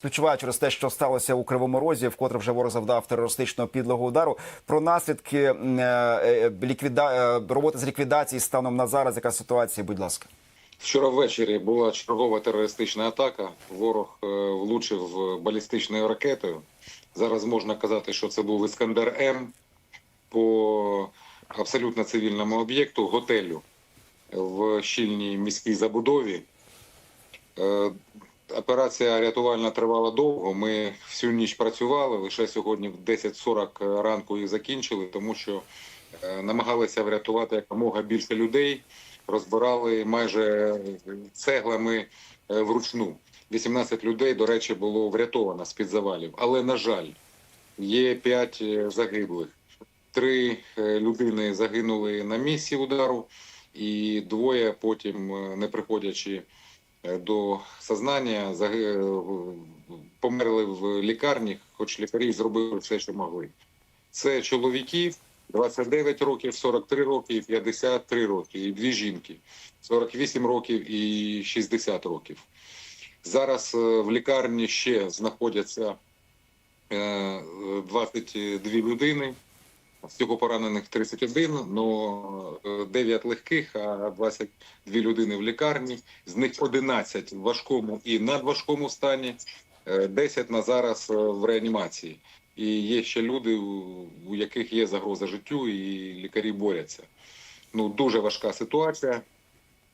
Співчуваю через те, що сталося у Кривому Розі, вкотре вже ворог завдав терористичного підлого удару. Про наслідки е, е, ліквіда... е, роботи з ліквідації станом на зараз. Яка ситуація? Будь ласка. Вчора ввечері була чергова терористична атака. Ворог влучив балістичною ракетою. Зараз можна казати, що це був Іскандер М по абсолютно цивільному об'єкту, готелю в щільній міській забудові. Е, Операція рятувальна тривала довго. Ми всю ніч працювали. Лише сьогодні в 10.40 ранку її закінчили, тому що е, намагалися врятувати якомога більше людей. Розбирали майже цеглами е, вручну. 18 людей, до речі, було врятовано з під завалів. Але на жаль, є 5 загиблих. Три е, людини загинули на місці удару, і двоє потім, е, не приходячи е, до сознання, е, померли в лікарні, хоч лікарі зробили все, що могли. Це чоловіки 29 років, 43 роки і 53 роки, і дві жінки 48 років і 60 років. Зараз е, в лікарні ще знаходяться е, 22 людини. Всього поранених 31, але 9 легких, а 22 людини в лікарні. З них 11 в важкому і надважкому стані, е, 10 на зараз е, в реанімації. І є ще люди, у- яких є загроза життю, і лікарі борються. Ну, дуже важка ситуація.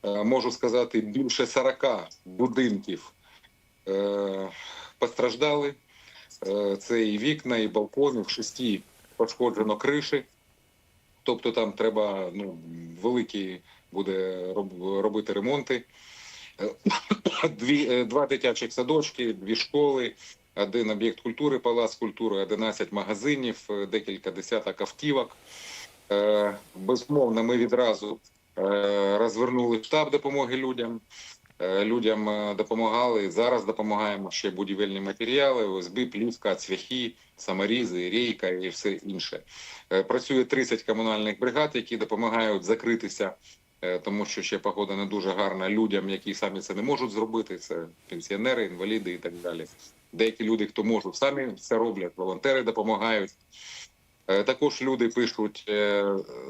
Е, Можу сказати, більше 40 будинків е, постраждали. Е, Це і вікна, і балкони, в шесті пошкоджено криші. Тобто там треба ну, великі буде робити ремонти. Е, Дві, е, два дитячих садочки, дві школи, один об'єкт культури, палац культури, 11 магазинів, е, декілька десяток автівок. Безумовно, ми відразу розвернули штаб допомоги людям. Е, Людям е, допомагали. Зараз допомагаємо ще будівельні матеріали, ОСБ, плівка, цвяхи, саморізи, рейка і все інше. Е, Працює 30 комунальних бригад, які допомагають закритися, тому що ще погода не дуже гарна людям, які самі це не можуть зробити. Це пенсіонери, інваліди і так далі. Деякі люди, хто можуть, самі це роблять, волонтери допомагають. Е, Також люди пишуть е,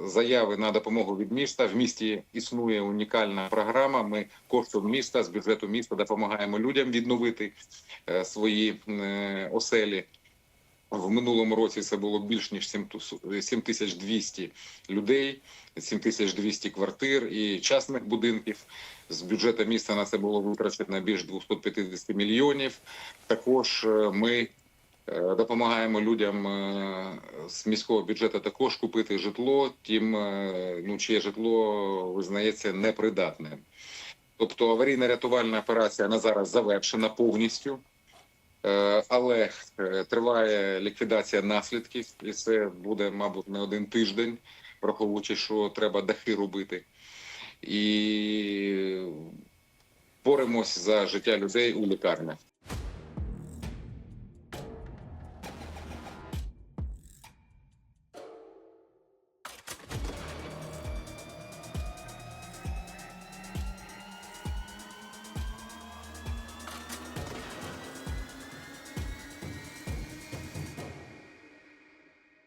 заяви на допомогу від міста. В місті існує унікальна програма. Ми коштом міста з бюджету міста допомагаємо людям відновити е, свої оселі. В минулому році це було більш ніж 7 ту- 7200 людей, 7200 квартир і частних будинків. З бюджету міста на це було витрачено більш 250 мільйонів. Також ми Допомагаємо людям е, з міського бюджету також купити житло, тим, е, ну, чиє житло визнається непридатним. Тобто аварійна рятувальна операція на зараз завершена повністю, Е, але е, триває ліквідація наслідків, і це буде, мабуть, не один тиждень, враховуючи, що треба дахи робити. І боремось за життя людей у лікарнях.